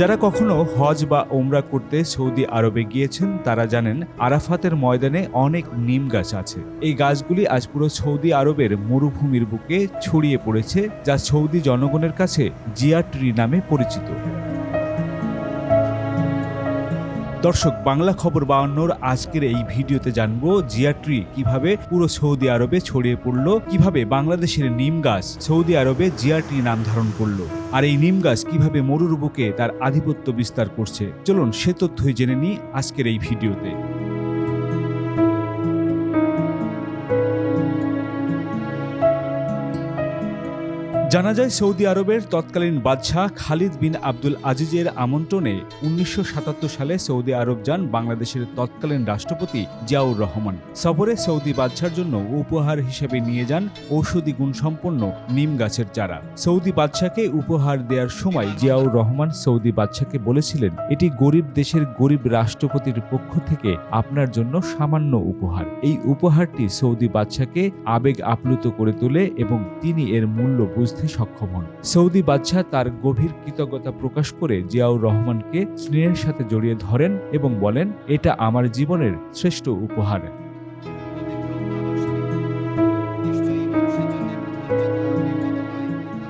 যারা কখনো হজ বা ওমরা করতে সৌদি আরবে গিয়েছেন, তারা জানেন আরাফাতের ময়দানে অনেক নিম গাছ আছে। এই গাছগুলি আজ পুরো সৌদি আরবের মরুভূমির বুকে ছড়িয়ে পড়েছে, যা সৌদি জনগণের কাছে জিয়া ট্রি নামে পরিচিত। দর্শক, বাংলা খবর বাউন্নর আজকের এই ভিডিওতে জানব জিয়া ট্রি কীভাবে পুরো সৌদি আরবে ছড়িয়ে পড়ল, কীভাবে বাংলাদেশের নিম গাছ সৌদি আরবে জিয়াট্রি নাম ধারণ করল, আর এই নিম গাছ কীভাবে মরুর বুকে তার আধিপত্য বিস্তার করছে। চলুন সে তথ্যই জেনে নিই আজকের এই ভিডিওতে। জানা যায় সৌদি আরবের তৎকালীন বাদশাহ খালিদ বিন আব্দুল আজিজের আমন্ত্রণে উনিশশো সাতাত্তর সালে সৌদি আরব যান বাংলাদেশের তৎকালীন রাষ্ট্রপতি জিয়াউর রহমান। সফরে সৌদি বাদশার জন্য উপহার হিসেবে নিয়ে যান ঔষধি গুণসম্পন্ন নিম গাছের চারা। সৌদি বাদশাকে উপহার দেওয়ার সময় জিয়াউর রহমান সৌদি বাদশাকে বলেছিলেন, এটি গরিব দেশের গরিব রাষ্ট্রপতির পক্ষ থেকে আপনার জন্য সামান্য উপহার। এই উপহারটি সৌদি বাদশাকে আবেগ আপ্লুত করে তোলে এবং তিনি এর মূল্য বুঝতে সক্ষম হন। সৌদি বাদশাহ তার গভীর কৃতজ্ঞতা প্রকাশ করে জিয়াউর রহমানকে স্নেহের সাথে জড়িয়ে ধরেন এবং বলেন, এটা আমার জীবনের শ্রেষ্ঠ উপহার।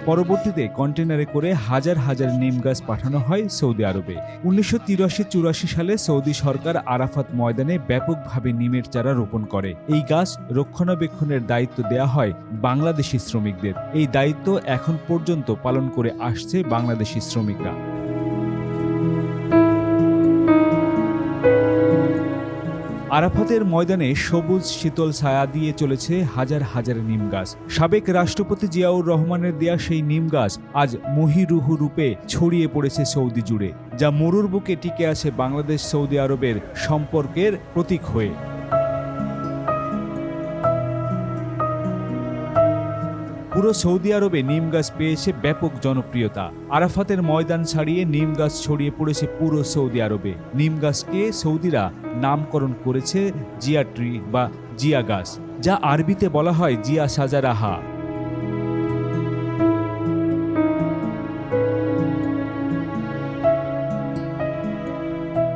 পরবর্তীতে কন্টেনারে করে হাজার হাজার নিম গাছ পাঠানো হয় সৌদি আরবে। উনিশশো তিরাশি চুরাশি সালে সৌদি সরকার আরাফাত ময়দানে ব্যাপকভাবে নিমের চারা রোপণ করে। এই গাছ রক্ষণাবেক্ষণের দায়িত্ব দেয়া হয় বাংলাদেশি শ্রমিকদের। এই দায়িত্ব এখন পর্যন্ত পালন করে আসছে বাংলাদেশি শ্রমিকরা। আরাফাতের ময়দানে সবুজ শীতল ছায়া দিয়ে চলেছে হাজার হাজার নিম গাছ। সাবেক রাষ্ট্রপতি জিয়াউর রহমানের দেয়া সেই নিম গাছ আজ মহিরুহু রূপে ছড়িয়ে পড়েছে সৌদি জুড়ে, যা মরুর বুকে টিকে আছে বাংলাদেশ সৌদি আরবের সম্পর্কের প্রতীক হয়ে। পুরো সৌদি আরবে নিম গাছ পেয়েছে ব্যাপক জনপ্রিয়তা। আরাফাতের ময়দান ছাড়িয়ে নিম গাছ ছড়িয়ে পড়েছে পুরো সৌদি আরবে। নিম গাছকে সৌদিরা নামকরণ করেছে জিয়া ট্রি বা জিয়া গাছ, যা আরবিতে বলা হয় জিয়া সাজারাহা।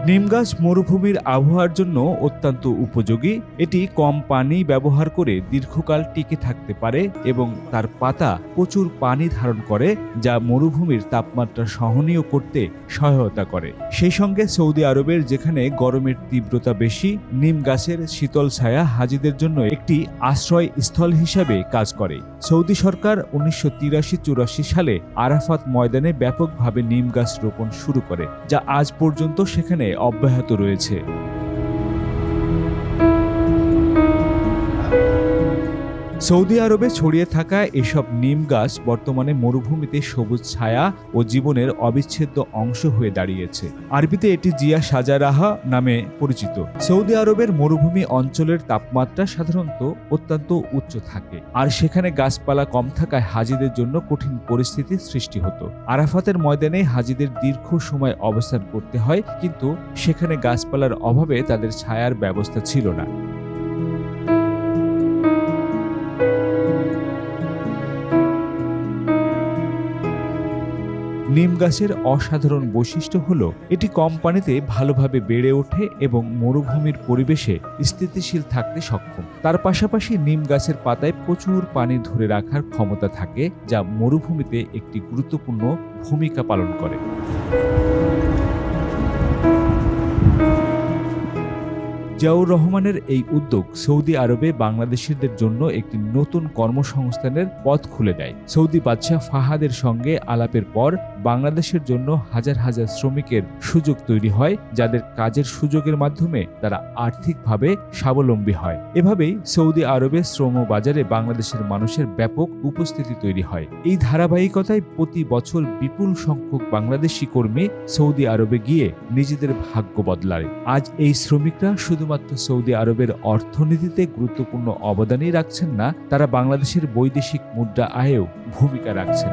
নিম গাছ মরুভূমির আবহাওয়ার জন্য অত্যন্ত উপযোগী। এটি কম পানি ব্যবহার করে দীর্ঘকাল টিকে থাকতে পারে এবং তার পাতা প্রচুর পানি ধারণ করে, যা মরুভূমির তাপমাত্রা সহনীয় করতে সহায়তা করে। সেই সঙ্গে সৌদি আরবের যেখানে গরমের তীব্রতা বেশি নিম গাছের শীতল ছায়া হাজিদের জন্য একটি আশ্রয় স্থল হিসাবে কাজ করে। সৌদি সরকার উনিশশো তিরাশি চুরাশি সালে আরাফাত ময়দানে ব্যাপকভাবে নিম গাছ রোপণ শুরু করে, যা আজ পর্যন্ত সেখানে অব্যাহত রয়েছে। সৌদি আরবে ছড়িয়ে থাকা এসব নিম গাছ বর্তমানে মরুভূমিতে সবুজ ছায়া ও জীবনের অবিচ্ছেদ্য অংশ হয়ে দাঁড়িয়েছে। আরবিতে এটি জিয়া সাজারাহা নামে পরিচিত। সৌদি আরবের মরুভূমি অঞ্চলের তাপমাত্রা সাধারণত অত্যন্ত উচ্চ থাকে, আর সেখানে গাছপালা কম থাকায় হাজিদের জন্য কঠিন পরিস্থিতির সৃষ্টি হতো। আরাফাতের ময়দানে হাজিদের দীর্ঘ সময় অবস্থান করতে হয়, কিন্তু সেখানে গাছপালার অভাবে তাদের ছায়ার ব্যবস্থা ছিল না। নিম গাছের অসাধারণ বৈশিষ্ট্য হল, এটি কম পানিতে ভালোভাবে বেড়ে ওঠে এবং মরুভূমির পরিবেশে স্থিতিশীল থাকতে সক্ষম। তার পাশাপাশি নিম গাছের পাতায় প্রচুর পানি ধরে রাখার ক্ষমতা থাকে, যা মরুভূমিতে একটি গুরুত্বপূর্ণ ভূমিকা পালন করে। জিয়াউর রহমানের এই উদ্যোগ সৌদি আরবে বাংলাদেশিদের জন্য একটি নতুন কর্মসংস্থানের পথ খুলে দেয়। সৌদি বাদশাহ ফাহাদের সঙ্গে আলাপের পর বাংলাদেশের জন্য হাজার হাজার শ্রমিকের সুযোগ তৈরি হয়, যাদের কাজের সুযোগের মাধ্যমে তারা আর্থিকভাবে স্বাবলম্বী হয়। এভাবেই সৌদি আরবে শ্রম বাজারে বাংলাদেশের মানুষের ব্যাপক উপস্থিতি তৈরি হয়। এই ধারাবাহিকতায় প্রতি বছর বিপুল সংখ্যক বাংলাদেশি কর্মী সৌদি আরবে গিয়ে নিজেদের ভাগ্য বদলায়। আজ এই শ্রমিকরা শুধুমাত্র সৌদি আরবের অর্থনীতিতে গুরুত্বপূর্ণ অবদানই রাখছেন না, তারা বাংলাদেশের বৈদেশিক মুদ্রা আয়েও ভূমিকা রাখছেন।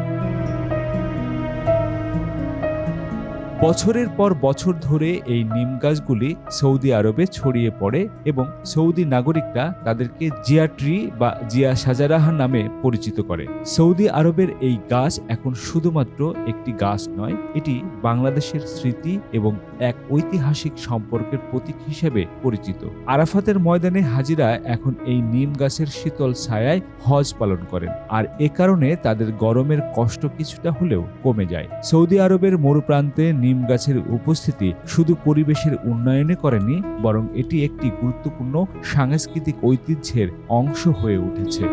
বছরের পর বছর ধরে এই নিম গাছগুলি সৌদি আরবে ছড়িয়ে পড়ে এবং সৌদি নাগরিকরা তাদেরকে জিয়া ট্রি বা জিয়া সাজারাহা নামে পরিচিত করে। সৌদি আরবের এই গাছ এখন শুধুমাত্র একটি গাছ নয়, এটি বাংলাদেশের স্মৃতি এবং এক ঐতিহাসিক সম্পর্কের প্রতীক হিসেবে পরিচিত। আরাফাতের ময়দানে হাজিরা এখন এই নিম গাছের শীতল ছায়ায় হজ পালন করেন, আর এ কারণে তাদের গরমের কষ্ট কিছুটা হলেও কমে যায়। সৌদি আরবের মরুপ্রান্তে নিম গাছের উপস্থিতি শুধু পরিবেশের উন্নয়নে করেনি, বরং এটি একটি গুরুত্বপূর্ণ সাংস্কৃতিক ঐতিহ্যের অংশ হয়ে উঠেছে।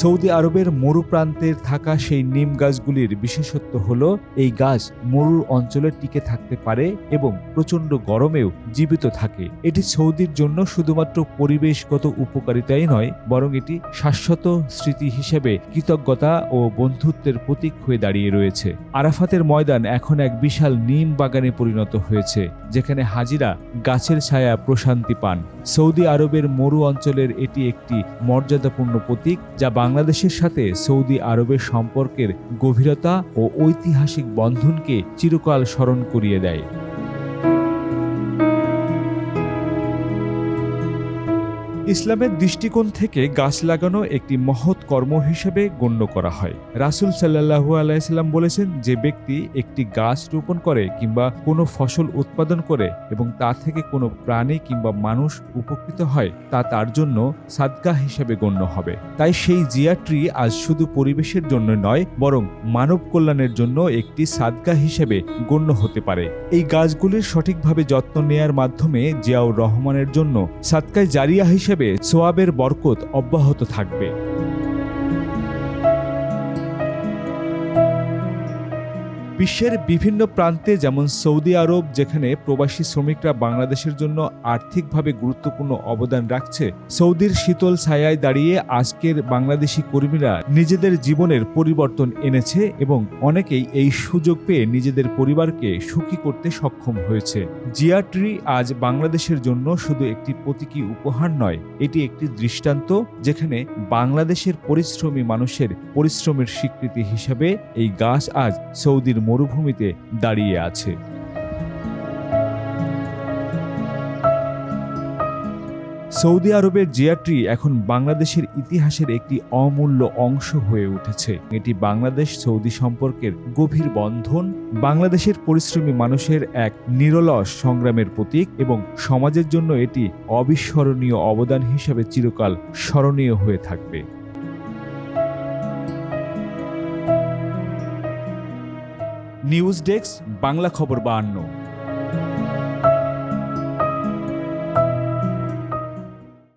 সৌদি আরবের মরুপ্রান্তের থাকা সেই নিম গাছগুলির বিশেষত্ব হল, এই গাছ মরুর অঞ্চলে টিকে থাকতে পারে এবং প্রচণ্ড গরমেও জীবিত থাকে। এটি সৌদির জন্য শুধুমাত্র পরিবেশগত উপকারিতাই নয়, বরং এটি শাশ্বত স্মৃতি হিসেবে কৃতজ্ঞতা ও বন্ধুত্বের প্রতীক হয়ে দাঁড়িয়ে রয়েছে। আরাফাতের ময়দান এখন এক বিশাল নিম বাগানে পরিণত হয়েছে, যেখানে হাজিরা গাছের ছায়া প্রশান্তি পান। সৌদি আরবের মরু অঞ্চলের এটি একটি মর্যাদাপূর্ণ প্রতীক, যা বাংলাদেশের সাথে সৌদি আরবের সম্পর্কের গভীরতা ও ঐতিহাসিক বন্ধনকে চিরকাল স্মরণ করিয়ে দেয়। ইসলামের দৃষ্টিকোণ থেকে গাছ লাগানো একটি মহৎ কর্ম হিসেবে গণ্য করা হয়। রাসুল সাল্লাহু আলাইসাল্লাম বলেছেন, যে ব্যক্তি একটি গাছ রোপণ করে কিংবা কোনো ফসল উৎপাদন করে এবং তা থেকে কোনো প্রাণী কিংবা মানুষ উপকৃত হয়, তা তার জন্য সাদগা হিসেবে গণ্য হবে। তাই সেই জিয়া ট্রি আজ শুধু পরিবেশের জন্য নয়, বরং মানব কল্যাণের জন্য একটি সাদগা হিসেবে গণ্য হতে পারে। এই গাছগুলির সঠিকভাবে যত্ন নেয়ার মাধ্যমে জিয়াউর রহমানের জন্য সাদকায় জারিয়া হিসেবে সোয়াবের বরকত অব্যাহত থাকবে। বিশ্বের বিভিন্ন প্রান্তে, যেমন সৌদি আরব, যেখানে প্রবাসী শ্রমিকরা বাংলাদেশের জন্য আর্থিকভাবে গুরুত্বপূর্ণ অবদান রাখছে, সৌদির শীতল ছায়ায় দাঁড়িয়ে আজকের বাংলাদেশি কর্মীরা নিজেদের জীবনের পরিবর্তন এনেছে এবং অনেকেই এই সুযোগ পেয়ে নিজেদের পরিবারকে সুখী করতে সক্ষম হয়েছে। জিয়াট্রি আজ বাংলাদেশের জন্য শুধু একটি প্রতীকী উপহার নয়, এটি একটি দৃষ্টান্ত, যেখানে বাংলাদেশের পরিশ্রমী মানুষের পরিশ্রমের স্বীকৃতি হিসাবে এই গাছ আজ সৌদির মরুভূমিতে দাঁড়িয়ে আছে। সৌদি আরবের জিয়াট্রি এখন বাংলাদেশের ইতিহাসের একটি অমূল্য অংশ হয়ে উঠেছে। এটি বাংলাদেশ সৌদি সম্পর্কের গভীর বন্ধন, বাংলাদেশের পরিশ্রমী মানুষের এক নিরলস সংগ্রামের প্রতীক এবং সমাজের জন্য এটি অবিস্মরণীয় অবদান হিসেবে চিরকাল স্মরণীয় হয়ে থাকবে। নিউজ ডেস্ক বাংলা খবর বাহান্ন।